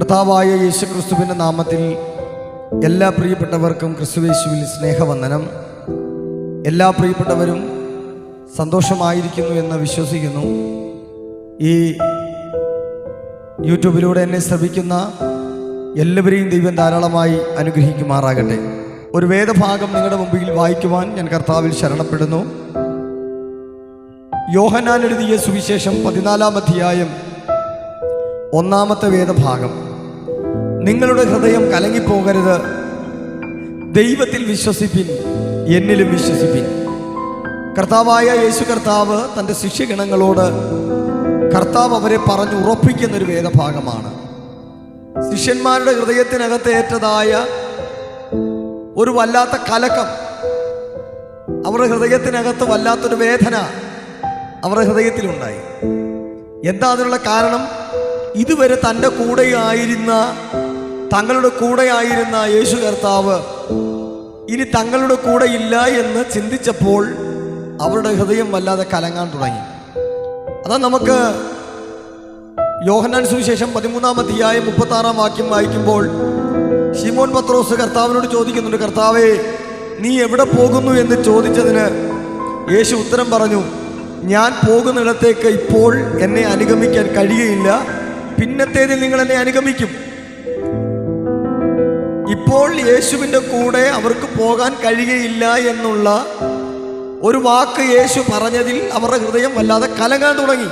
കർത്താവായ യേശുക്രിസ്തുവിന്റെ നാമത്തിൽ എല്ലാ പ്രിയപ്പെട്ടവർക്കും ക്രിസ്തുവേശുവിൽ സ്നേഹവന്ദനം. എല്ലാ പ്രിയപ്പെട്ടവരും സന്തോഷമായിരിക്കുന്നു എന്ന് വിശ്വസിക്കുന്നു. ഈ യൂട്യൂബിലൂടെ എന്നെ ശ്രമിക്കുന്ന എല്ലാവരെയും ദൈവം ധാരാളമായി അനുഗ്രഹിക്കുമാറാകട്ടെ. ഒരു വേദഭാഗം നിങ്ങളുടെ മുമ്പിൽ വായിക്കുവാൻ ഞാൻ കർത്താവിൽ ശരണപ്പെടുന്നു. യോഹനാൻ എഴുതിയ സുവിശേഷം പതിനാലാം അധ്യായം ഒന്നാമത്തെ വേദഭാഗം. നിങ്ങളുടെ ഹൃദയം കലങ്ങിപ്പോകരുത്. ദൈവത്തിൽ വിശ്വസിപ്പിൻ എന്നിലും വിശ്വസിപ്പിൻ. കർത്താവായ യേശു കർത്താവ് തന്റെ ശിഷ്യഗണങ്ങളോട് കർത്താവ് അവരെ പറഞ്ഞു ഉറപ്പിക്കുന്ന ഒരു വേദഭാഗമാണ്. ശിഷ്യന്മാരുടെ ഹൃദയത്തിനകത്ത് ഏറ്റതായ ഒരു വല്ലാത്ത കലക്കം അവരുടെ ഹൃദയത്തിനകത്ത് വല്ലാത്തൊരു വേദന അവരുടെ ഹൃദയത്തിലുണ്ടായി. എന്താ അതിനുള്ള കാരണം? ഇതുവരെ തന്റെ കൂടെയായിരുന്ന തങ്ങളുടെ കൂടെയായിരുന്ന യേശു കർത്താവ് ഇനി തങ്ങളുടെ കൂടെ ഇല്ല എന്ന് ചിന്തിച്ചപ്പോൾ അവരുടെ ഹൃദയം വല്ലാതെ കലങ്ങാൻ തുടങ്ങി. അതാ നമുക്ക് യോഹനാൻ സുവിശേഷം പതിമൂന്നാം അധ്യായം മുപ്പത്തി ആറാം വാക്യം വായിക്കുമ്പോൾ ഷിമോൻ പത്രോസ് കർത്താവിനോട് ചോദിക്കുന്നുണ്ട് കർത്താവേ നീ എവിടെ പോകുന്നു? എന്ന് ചോദിച്ചതിന് യേശു ഉത്തരം പറഞ്ഞു ഞാൻ പോകുന്നിടത്തേക്ക് ഇപ്പോൾ എന്നെ അനുഗമിക്കാൻ കഴിയുകയില്ല. പിന്നത്തേതിൽ നിങ്ങൾ എന്നെ അനുഗമിക്കും. ഇപ്പോൾ യേശുവിന്റെ കൂടെ അവർക്ക് പോകാൻ കഴിയുകയില്ല എന്നുള്ള ഒരു വാക്ക് യേശു പറഞ്ഞതിൽ അവരുടെ ഹൃദയം വല്ലാതെ കലങ്ങാൻ തുടങ്ങി.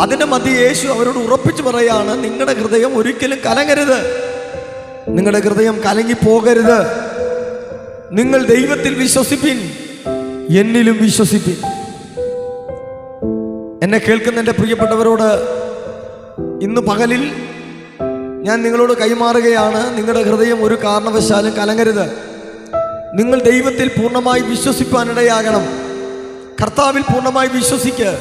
അതിന്റെ മതി യേശു അവരോട് ഉറപ്പിച്ചു പറയാണ് നിങ്ങളുടെ ഹൃദയം ഒരിക്കലും കലങ്ങരുത്. നിങ്ങളുടെ ഹൃദയം കലങ്ങി പോകരുത് നിങ്ങൾ ദൈവത്തിൽ വിശ്വസിപ്പിൻ. എന്നിലും വിശ്വസിപ്പിൻ. എന്നെ കേൾക്കുന്ന എന്റെ പ്രിയപ്പെട്ടവരോട് ഇന്ന് പകലിൽ ഞാൻ നിങ്ങളോട് കൈമാറുകയാണ്. നിങ്ങളുടെ ഹൃദയം ഒരു കാരണവശാലും കലങ്ങരുത്. നിങ്ങൾ ദൈവത്തിൽ പൂർണമായി വിശ്വസിപ്പാനിടയാകണം. കർത്താവിൽ പൂർണമായി വിശ്വസിക്ക്.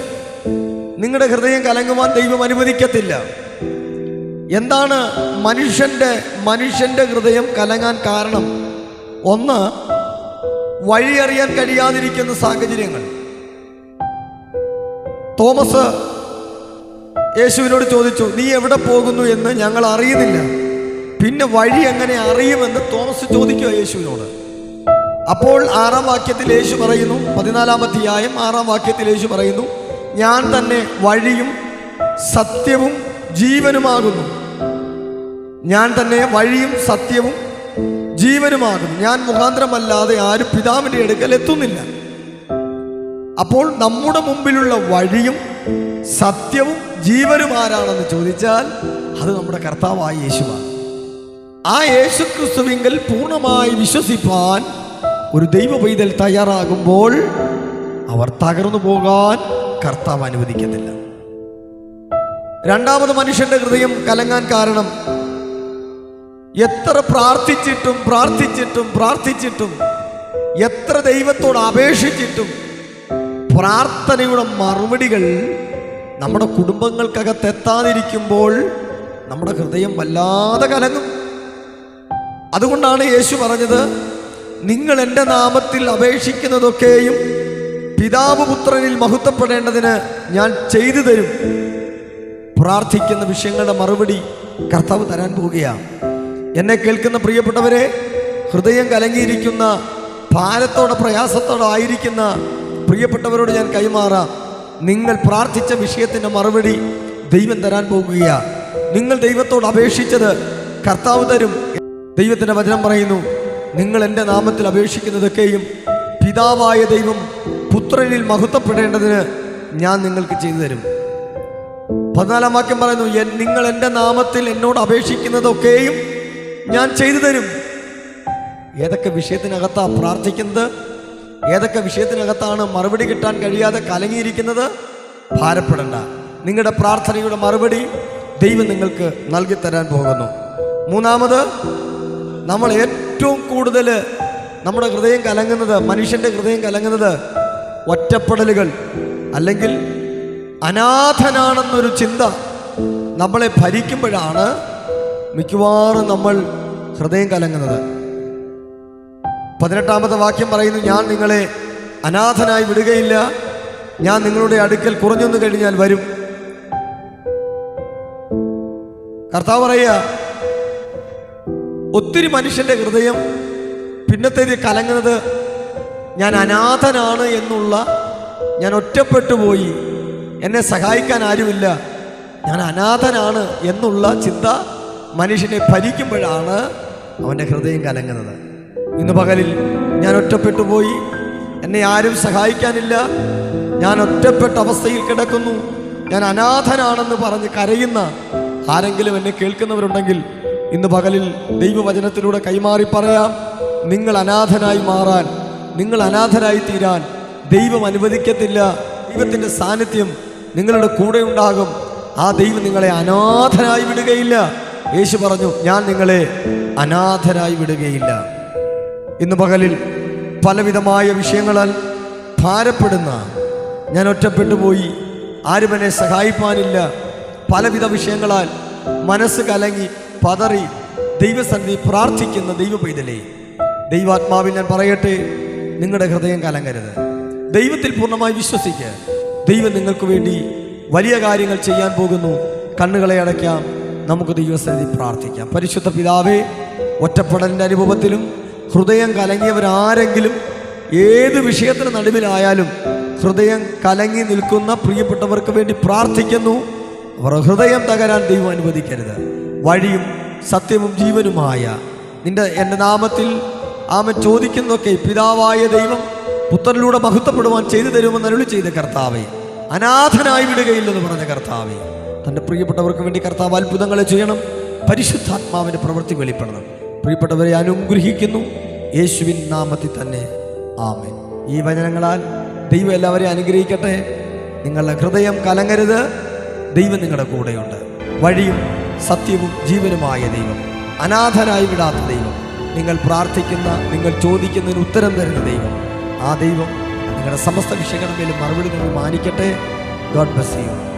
നിങ്ങളുടെ ഹൃദയം കലങ്ങുവാൻ ദൈവം അനുവദിക്കത്തില്ല. എന്താണ് മനുഷ്യന്റെ മനുഷ്യന്റെ ഹൃദയം കലങ്ങാൻ കാരണം? ഒന്ന് വഴിയറിയാൻ കഴിയാതിരിക്കുന്ന സാഹചര്യങ്ങൾ. തോമസ് യേശുവിനോട് ചോദിച്ചു നീ എവിടെ പോകുന്നു എന്ന് ഞങ്ങൾ അറിയുന്നില്ല. പിന്നെ വഴി എങ്ങനെ അറിയുമെന്ന് തോമസ് ചോദിക്കുക യേശുവിനോട്. അപ്പോൾ ആറാം വാക്യത്തിൽ യേശു പറയുന്നു പതിനാലാമധ്യായം ആറാം വാക്യത്തിൽ യേശു പറയുന്നു ഞാൻ തന്നെ വഴിയും സത്യവും ജീവനുമാകുന്നു. ഞാൻ തന്നെ വഴിയും സത്യവും ജീവനുമാകുന്നു. ഞാൻ മുഖാന്തരമല്ലാതെ ആരും പിതാവിന്റെ അടുക്കൽ എത്തുന്നില്ല. അപ്പോൾ നമ്മുടെ മുമ്പിലുള്ള വഴിയും സത്യവും ജീവനും ആരാണെന്ന് ചോദിച്ചാൽ അത് നമ്മുടെ കർത്താവായ യേശുവാണ്. ആ യേശു ക്രിസ്തുവിങ്കൽ പൂർണമായി വിശ്വസിപ്പാൻ ഒരു ദൈവ പൈതൽ തയ്യാറാകുമ്പോൾ അവർ തകർന്നു പോകാൻ കർത്താവ് അനുവദിക്കത്തില്ല. രണ്ടാമത് മനുഷ്യന്റെ ഹൃദയം കലങ്ങാൻ കാരണം എത്ര പ്രാർത്ഥിച്ചിട്ടും പ്രാർത്ഥിച്ചിട്ടും പ്രാർത്ഥിച്ചിട്ടും എത്ര ദൈവത്തോട് അപേക്ഷിച്ചിട്ടും പ്രാർത്ഥനയുടെ മറുപടികൾ നമ്മുടെ കുടുംബങ്ങൾക്കകത്ത് എത്താതിരിക്കുമ്പോൾ നമ്മുടെ ഹൃദയം വല്ലാതെ കലങ്ങും. അതുകൊണ്ടാണ് യേശു പറഞ്ഞത് നിങ്ങൾ എന്റെ നാമത്തിൽ അപേക്ഷിക്കുന്നതൊക്കെയും പിതാവ് പുത്രനിൽ മഹത്വപ്പെടേണ്ടതിന് ഞാൻ ചെയ്തു തരും. പ്രാർത്ഥിക്കുന്ന വിഷയങ്ങളുടെ മറുപടി കർത്താവ് തരാൻ പോവുകയാണ്. എന്നെ കേൾക്കുന്ന പ്രിയപ്പെട്ടവരെ ഹൃദയം കലങ്ങിയിരിക്കുന്ന ഭാരത്തോടെ പ്രയാസത്തോടെ ആയിരിക്കുന്ന പ്രിയപ്പെട്ടവരോട് ഞാൻ കൈമാറാം. നിങ്ങൾ പ്രാർത്ഥിച്ച വിഷയത്തിന്റെ മറുപടി ദൈവം തരാൻ പോകുകയാണ് നിങ്ങൾ ദൈവത്തോട് അപേക്ഷിച്ചത് കർത്താവ് തരും. ദൈവത്തിന്റെ വചനം പറയുന്നു നിങ്ങൾ എന്റെ നാമത്തിൽ അപേക്ഷിക്കുന്നതൊക്കെയും പിതാവായ ദൈവം പുത്രനിൽ മഹത്വപ്പെടേണ്ടതിന് ഞാൻ നിങ്ങൾക്ക് ചെയ്തു തരും. പതിനാലാം വാക്യം പറയുന്നു നിങ്ങൾ എന്റെ നാമത്തിൽ എന്നോട് അപേക്ഷിക്കുന്നതൊക്കെയും ഞാൻ ചെയ്തു തരും. ഏതൊക്കെ വിഷയത്തിനകത്താണ് പ്രാർത്ഥിക്കുന്നത്? ഏതൊക്കെ വിഷയത്തിനകത്താണ് മറുപടി കിട്ടാൻ കഴിയാതെ കലങ്ങിയിരിക്കുന്നത്? ഭാരപ്പെടണ്ട. നിങ്ങളുടെ പ്രാർത്ഥനയുടെ മറുപടി ദൈവം നിങ്ങൾക്ക് നൽകിത്തരാൻ തരാൻ പോകുന്നു. മൂന്നാമത് നമ്മൾ ഏറ്റവും കൂടുതൽ നമ്മുടെ ഹൃദയം കലങ്ങുന്നത് മനുഷ്യന്റെ ഹൃദയം കലങ്ങുന്നത് ഒറ്റപ്പെടലുകൾ അല്ലെങ്കിൽ അനാഥനാണെന്നൊരു ചിന്ത നമ്മളെ ഭരിക്കുമ്പോഴാണ് മിക്കവാറും നമ്മൾ ഹൃദയം കലങ്ങുന്നത്. പതിനെട്ടാമത്തെ വാക്യം പറയുന്നു ഞാൻ നിങ്ങളെ അനാഥനായി വിടുകയില്ല. ഞാൻ നിങ്ങളുടെ അടുക്കൽ കുറഞ്ഞൊന്നു കഴിഞ്ഞാൽ വരും. കർത്താവ് പറയുക ഒത്തിരി മനുഷ്യന്റെ ഹൃദയം പിന്നത്തേത് കലങ്ങുന്നത് ഞാൻ അനാഥനാണ് എന്നുള്ള ഞാൻ ഒറ്റപ്പെട്ടു പോയി. എന്നെ സഹായിക്കാൻ ആരുമില്ല. ഞാൻ അനാഥനാണ് എന്നുള്ള ചിന്ത മനുഷ്യനെ ഭരിക്കുമ്പോഴാണ് അവന്റെ ഹൃദയം കലങ്ങുന്നത്. ഇന്ന് പകലിൽ ഞാൻ ഒറ്റപ്പെട്ടു പോയി. എന്നെ ആരും സഹായിക്കാനില്ല. ഞാൻ ഒറ്റപ്പെട്ട അവസ്ഥയിൽ കിടക്കുന്നു. ഞാൻ അനാഥനാണെന്ന് പറഞ്ഞ് കരയുന്ന ആരെങ്കിലും എന്നെ കേൾക്കുന്നവരുണ്ടെങ്കിൽ ഇന്ന് പകലിൽ ദൈവവചനത്തിലൂടെ കൈമാറി പറയാം. നിങ്ങൾ അനാഥനായി മാറാൻ നിങ്ങൾ അനാഥനായി തീരാൻ ദൈവം അനുവദിക്കത്തില്ല. ദൈവത്തിന്റെ സാന്നിധ്യം നിങ്ങളുടെ കൂടെ ഉണ്ടാകും. ആ ദൈവം നിങ്ങളെ അനാഥനായി വിടുകയില്ല. യേശു പറഞ്ഞു ഞാൻ നിങ്ങളെ അനാഥരായി വിടുകയില്ല. ഇന്ന് പകലിൽ പലവിധമായ വിഷയങ്ങളാൽ ഭാരപ്പെടുന്ന ഞാൻ ഒറ്റപ്പെട്ടു പോയി. ആരും എന്നെ സഹായിപ്പാനില്ല. പലവിധ വിഷയങ്ങളാൽ മനസ്സ് കലങ്ങി പതറി ദൈവസന്നിധി പ്രാർത്ഥിക്കുന്ന ദൈവ പൈതലേ ദൈവാത്മാവിൽ ഞാൻ പറയട്ടെ നിങ്ങളുടെ ഹൃദയം കലങ്ങരുത്. ദൈവത്തിൽ പൂർണമായി വിശ്വസിക്കുക ദൈവം നിങ്ങൾക്ക് വേണ്ടി വലിയ കാര്യങ്ങൾ ചെയ്യാൻ പോകുന്നു. കണ്ണുകളെ അടയ്ക്കാം. നമുക്ക് ദൈവസന്നിധി പ്രാർത്ഥിക്കാം. പരിശുദ്ധ പിതാവേ ഒറ്റപ്പെടലിന്റെ അനുഭവത്തിലും ഹൃദയം കലങ്ങിയവരാരെങ്കിലും ഏത് വിഷയത്തിന് നടുവിലായാലും ഹൃദയം കലങ്ങി നിൽക്കുന്ന പ്രിയപ്പെട്ടവർക്ക് വേണ്ടി പ്രാർത്ഥിക്കുന്നു. അവർ ഹൃദയം തകരാൻ ദൈവം അനുവദിക്കരുത്. വഴിയും സത്യവും ജീവനുമായ നിന്റെ എന്റെ നാമത്തിൽ ആമ ചോദിക്കുന്നതൊക്കെ പിതാവായ ദൈവം പുത്രനിലൂടെ മഹത്വപ്പെടുവാൻ ചെയ്തു തരുമെന്ന് അരുളി ചെയ്ത കർത്താവെ അനാഥനായി വിടുകയില്ലെന്ന് പറഞ്ഞ കർത്താവെ തന്റെ പ്രിയപ്പെട്ടവർക്ക് വേണ്ടി കർത്താവ് അത്ഭുതങ്ങളെ ചെയ്യണം. പരിശുദ്ധാത്മാവിന്റെ പ്രവൃത്തി വെളിപ്പെടണം. പ്രിയപ്പെട്ടവരെ അനുഗ്രഹിക്കുന്നു. യേശുവിൻ നാമത്തിൽ തന്നെ. ആമേൻ. ഈ വചനങ്ങളാൽ ദൈവം എല്ലാവരെയും അനുഗ്രഹിക്കട്ടെ. നിങ്ങളുടെ ഹൃദയം കലങ്ങരുത്. ദൈവം നിങ്ങളുടെ കൂടെയുണ്ട്. വഴിയും സത്യവും ജീവനുമായ ദൈവം. അനാഥനായി വിടാത്ത ദൈവം. നിങ്ങൾ പ്രാർത്ഥിക്കുന്ന നിങ്ങൾ ചോദിക്കുന്നതിന് ഉത്തരം തരുന്ന ദൈവം. ആ ദൈവം നിങ്ങളുടെ സമസ്ത വിഷയങ്ങളുടെ മറുപടി നിങ്ങൾ മാനിക്കട്ടെ. God bless you